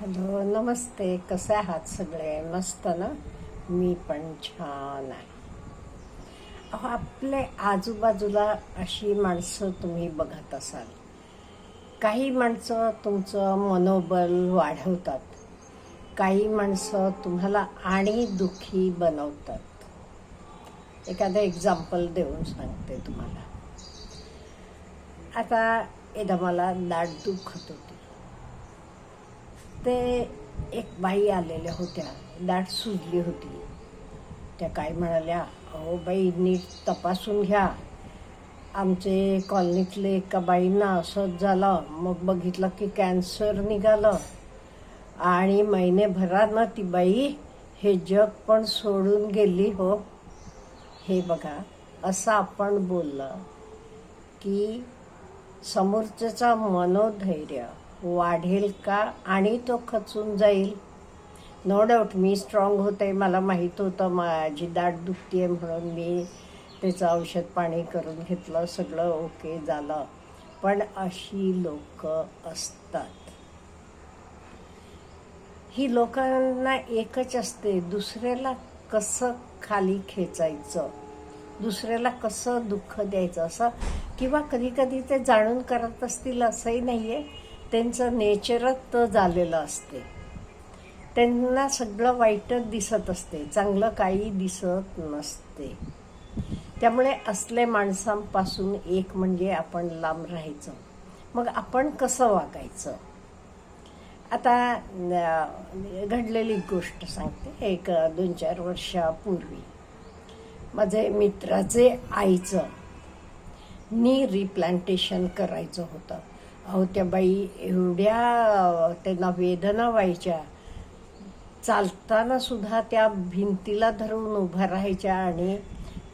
Hello नमस्ते. कसे आहात सगळे? मस्त ना? मी पण छान आहे. अहो आपले आजूबाजूला अशी माणसं तुम्ही बघत असाल. काही माणसं तुमचं मनोबल वाढवतात. काही माणसं तुम्हाला आणि दुःखी बनवतात. एखादं एक्झाम्पल देऊन सांगते तुम्हाला. आता एकदा मला दाट दुखत होती. ते एक बाई आलेल्या होत्या. दाट सुजली होती. त्या काय म्हणाल्या अहो बाई नीट तपासून घ्या. आमचे कॉलनीतले एका बाईंना असंच झालं. मग बघितलं की कॅन्सर निघालं. आणि महिनेभरानं ती बाई हे जग पण सोडून गेली हो. हे बघा असं आपण बोललं की समोरच्याचा मनोधैर्य वाढेल का आणि तो खचून जाईल? नो डाऊट मी स्ट्रॉंग होते मला माहीत होतं माझी दाट दुखतीये म्हणून मी त्याचं औषध पाणी करून घेतलं सगळं ओके झालं. पण अशी लोक असतात. ही लोकांना एकच असते दुसऱ्याला कसं खाली खेचायचं? दुसऱ्याला कसं दुःख द्यायचं? असं किंवा कधी कधी ते जाणून करत असतील असंही नाही आहे त्यांचं नेचरच तर झालेलं असते. त्यांना सगळं वाईटच दिसत असते. चांगलं काही दिसत नसते. त्यामुळे असले माणसांपासून एक म्हणजे आपण लांब राहायचं. मग आपण कसं वागायचं? आता घडलेली गोष्ट सांगते. एक दोन चार वर्षापूर्वी माझे मित्राचे आईचं नी रिप्लांटेशन करायचं होतं. अहो त्या बाई एवढ्या त्यांना वेदना व्हायच्या. चालताना सुद्धा त्या भिंतीला धरून उभ्या राहायच्या आणि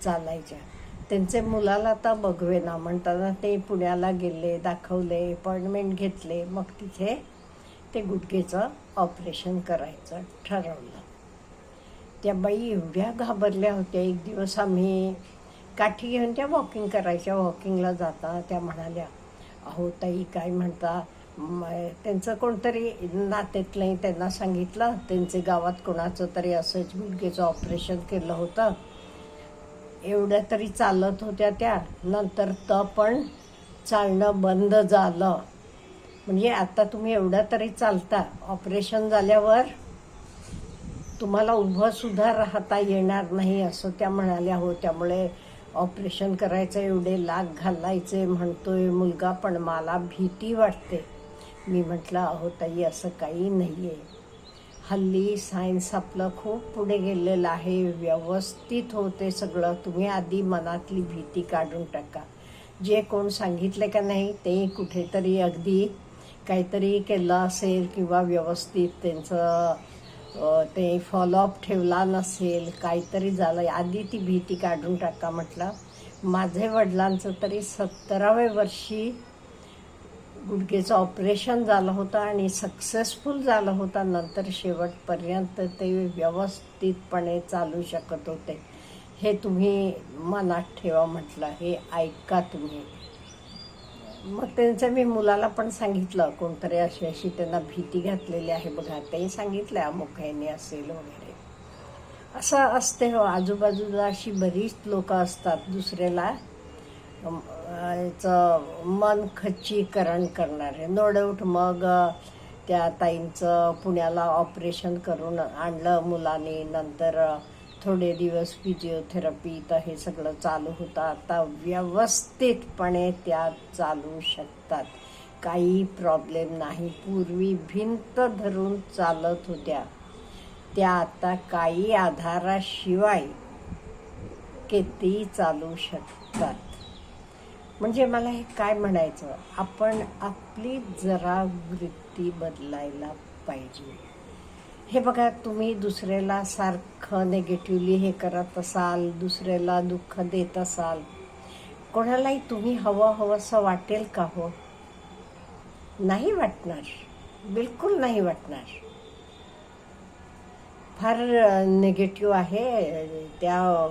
चालायच्या. त्यांचे मुलाला आता बघवेना म्हणताना ते पुण्याला गेले दाखवले अपॉइंटमेंट घेतले. मग तिथे ते गुडघेचं ऑपरेशन करायचं ठरवलं. त्या बाई एवढ्या घाबरल्या होत्या. एक दिवस आम्ही काठी घेऊन त्या वॉकिंग करायच्या. वॉकिंगला जाता त्या म्हणाल्या अहो ताई काय म्हणता? त्यांचं कोणतरी नात्यातलंही त्यांना सांगितलं. त्यांचे गावात कोणाचं तरी असंच मुलगीचं ऑपरेशन केलं होतं. एवढ्या तरी चालत होत्या त्या. नंतर तर पण चालणं बंद झालं. म्हणजे आता तुम्ही एवढ्या तरी चालता. ऑपरेशन झाल्यावर तुम्हाला उभंसुद्धा राहता येणार नाही असं त्या म्हणाल्या. हो त्यामुळे ऑपरेशन करायचं एवढे लाख घालायचे म्हणतोय मुलगा पण मला भीती वाटते. मी म्हटलं अहो ताई असं काही नाही आहे हल्ली सायन्स आपलं खूप पुढे गेलेलं आहे. व्यवस्थित होते सगळं. तुम्ही आधी मनातली भीती काढून टाका. जे कोण सांगितले का नाही ते कुठेतरी अगदी काहीतरी केलं असेल किंवा व्यवस्थित त्यांचं ते फॉलोअप ठेवला नसेल काहीतरी झालं आधी ती भीती काढून टाका म्हटलं. माझे वडिलांचं तरी सत्तराव्या वर्षी गुडघेचं ऑपरेशन झालं होतं आणि सक्सेसफुल झालं होतं. नंतर शेवटपर्यंत ते व्यवस्थितपणे चालू शकत होते. हे तुम्ही मनात ठेवा म्हटलं. हे ऐका तुम्ही. मग त्यांचं मी मुलाला पण सांगितलं कोणतरी अशी अशी त्यांना भीती घातलेली आहे बघा ते सांगितलं अमुक यांनी असेल वगैरे. असं असते हो आजूबाजूला अशी बरीच लोक असतात दुसऱ्याला याचं मन खच्चीकरण करणारे. नो डाऊट मग त्या ताईंचं पुण्याला ऑपरेशन करून आणलं मुलाने नंतर थोडे दिवस फिजिओथेरपी तर हे सगळं चालू होतं. आता व्यवस्थितपणे त्या चालू शकतात. काही प्रॉब्लेम नाही. पूर्वी भिंत धरून चालत होत्या. त्या आता काही आधाराशिवाय किती चालू शकतात? म्हणजे मला हे काय म्हणायचं? आपण आपली जरा वृत्ती बदलायला पाहिजे. हे बघा तुम्ही दुसऱ्याला सारखं नेगेटिव्हली हे करत असाल दुसऱ्याला दुःख देत असाल कोणालाही तुम्ही हवं हवंसं वाटेल का हो? नाही वाटणार. बिलकुल नाही वाटणार. फार निगेटिव्ह आहे. त्या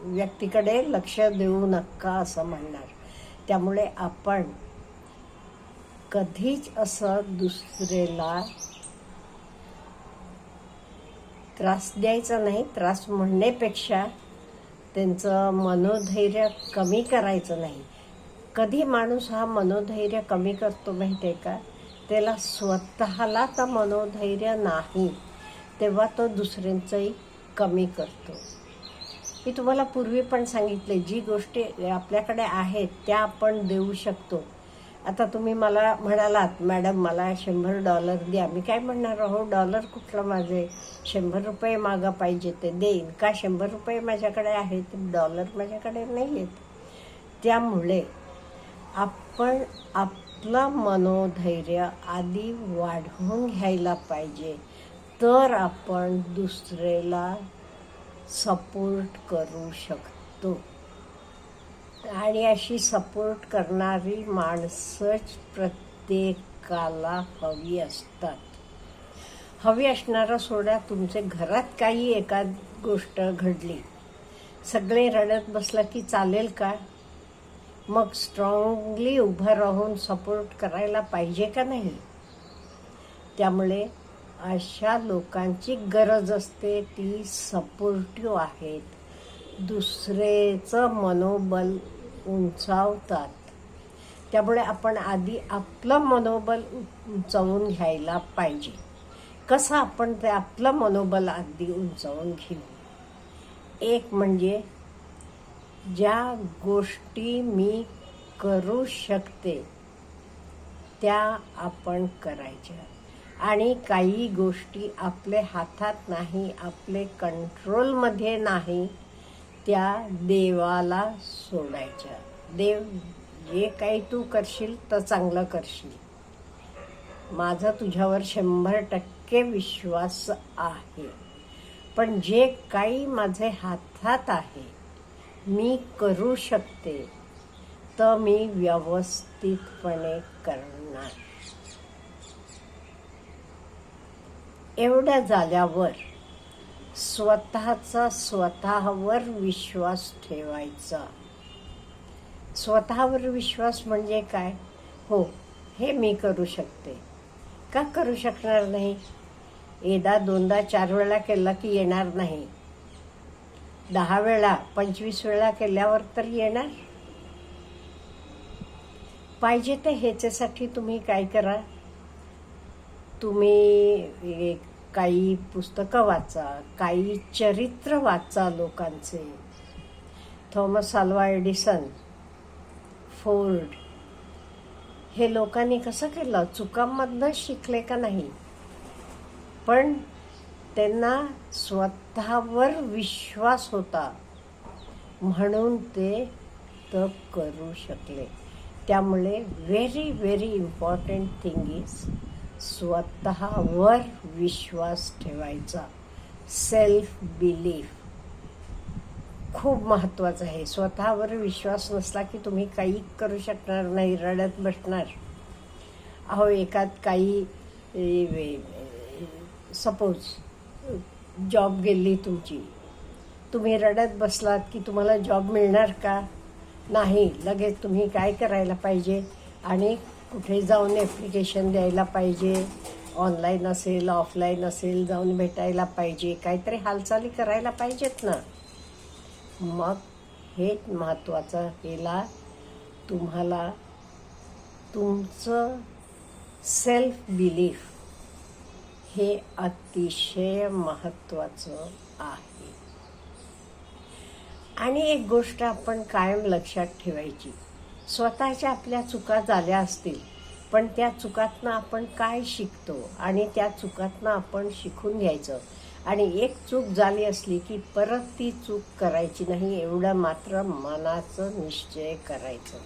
व्यक्तीकडे लक्ष देऊ नका असं म्हणणार. त्यामुळे आपण कधीच असं दुसऱ्याला त्रास द्यायचा नाही. त्रास म्हणण्यापेक्षा त्यांचं मनोधैर्य कमी करायचं नाही. कधी माणूस हा मनोधैर्य कमी करतो माहिती आहे का? त्याला स्वतःला तर मनोधैर्य नाही तेव्हा तो दुसऱ्यांचंही कमी करतो. मी तुम्हाला पूर्वी पण सांगितले जी गोष्टी आपल्याकडे आहेत त्या आपण देऊ शकतो. आता तुम्ही मला म्हणालात मॅडम मला शंभर डॉलर द्या. मी काय म्हणणार हो डॉलर कुठलं माझे? शंभर रुपये मागा पाहिजे ते देईन. का शंभर रुपये माझ्याकडे आहेत? डॉलर माझ्याकडे नाही आहेत त्यामुळे आपण आपलं मनोधैर्य आधी वाढवून घ्यायला पाहिजे. तर आपण दुसऱ्याला सपोर्ट करू शकतो. आणि अशी सपोर्ट करणारी माणसंच प्रत्येकाला हवी असतात. हवी असणारा सोडा तुमचे घरात काही एखाद गोष्ट घडली. सगळे रडत बसलं की चालेल का? मग स्ट्रॉंगली उभं राहून सपोर्ट करायला पाहिजे का नाही? त्यामुळे अशा लोकांची गरज असते ती सपोर्टिव्ह आहेत. दुसरेचं मनोबल उंचावतात. त्यामुळे आपण आधी आपलं मनोबल उंचावून घ्यायला पाहिजे. कसं आपण ते आपलं मनोबल आधी उंचावून घेऊ? एक म्हणजे ज्या गोष्टी मी करू शकते त्या आपण करायच्या. आणि काही गोष्टी आपले हातात नाही आपले कंट्रोलमध्ये नाही त्या देवाला सोडायच्या. देव जे काही तू करशील तर चांगलं करशील. माझा तुझ्यावर शंभर टक्के विश्वास आहे. पण जे काही माझे हातात आहे मी करू शकते तर मी व्यवस्थितपणे करणार. एवढ्या झाल्यावर स्वतःचा स्वतःवर विश्वास ठेवायचा. स्वतःवर विश्वास म्हणजे काय? हो हे मी करू शकते. का करू शकणार नाही? एकदा दोनदा चार वेळा केला की येणार नाही. दहा वेळा पंचवीस वेळा केल्यावर तर येणार. पाहिजे ते ह्याच्यासाठी तुम्ही काय करा? तुम्ही काही पुस्तकं वाचा काही चरित्र वाचा लोकांचे. थॉमस आल्वा एडिसन फोर्ड हे लोकांनी कसं केलं? चुकांमधनं शिकले का नाही? पण त्यांना स्वतःवर विश्वास होता. म्हणून ते तप करू शकले. त्यामुळे very very important thing is स्वतःवर विश्वास ठेवायचा. सेल्फ बिलीफ खूप महत्त्वाचं आहे. स्वतःवर विश्वास नसला की तुम्ही काही करू शकणार नाही रडत बसणार. अहो एकात काही सपोज जॉब गेली तुमची. तुम्ही रडत बसलात की तुम्हाला जॉब मिळणार का? नाही. लगेच तुम्ही काय करायला पाहिजे? आणि कुठे जाऊन ॲप्लिकेशन द्यायला पाहिजे. ऑनलाईन असेल ऑफलाईन असेल जाऊन भेटायला पाहिजे. काहीतरी हालचाली करायला पाहिजेत ना. मग हेच महत्त्वाचं केला तुम्हाला तुमचं सेल्फ बिलीफ हे अतिशय महत्त्वाचं आहे. आणि एक गोष्ट आपण कायम लक्षात ठेवायची. स्वतःच्या आपल्या चुका झाल्या असतील पण त्या चुकातनं आपण काय शिकतो आणि त्या चुकातनं आपण शिकून घ्यायचं. आणि एक चूक झाली असली की परत ती चूक करायची नाही एवढं मात्र मनाचं निश्चय करायचं.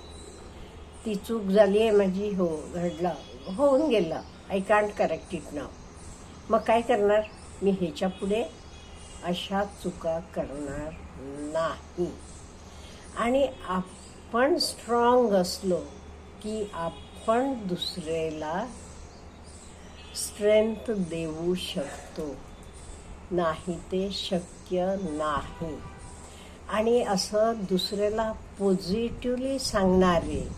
ती चूक झाली आहे माझी हो घडलं होऊन गेलं. I can't correct it now मग काय करणार? मी ह्याच्या पुढे अशा चुका करणार नाही. आणि आप आपण स्ट्रॉंग असलो की आपण दुसऱ्याला स्ट्रेंथ देऊ शकतो. नाही ते शक्य नाही. आणि असं दुसऱ्याला पॉझिटिव्हली सांगणारे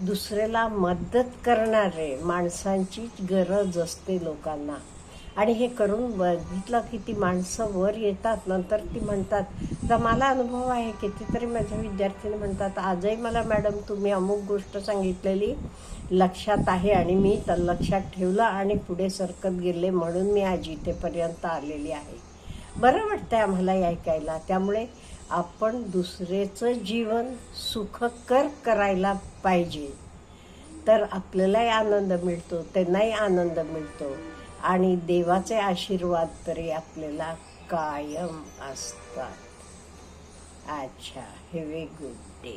दुसऱ्याला मदत करणारे माणसांचीच गरज असते लोकांना. आणि हे करून बघितलं की ती माणसं वर येतात नंतर ती म्हणतात तर मला अनुभव आहे कितीतरी माझ्या विद्यार्थ्यांनी म्हणतात आजही मला मॅडम तुम्ही अमुक गोष्ट सांगितलेली लक्षात आहे आणि मी तर लक्षात ठेवलं आणि पुढे सरकत गेले म्हणून मी आज इथेपर्यंत आलेली आहे. बरं वाटतंय आम्हाला ऐकायला. त्यामुळे आपण दुसरेचं जीवन सुखकर करायला पाहिजे. तर आपल्यालाही आनंद मिळतो त्यांनाही आनंद मिळतो. आणि देवाचे आशीर्वाद तरी आपल्याला कायम असतात. अच्छा हॅव ए गुड डे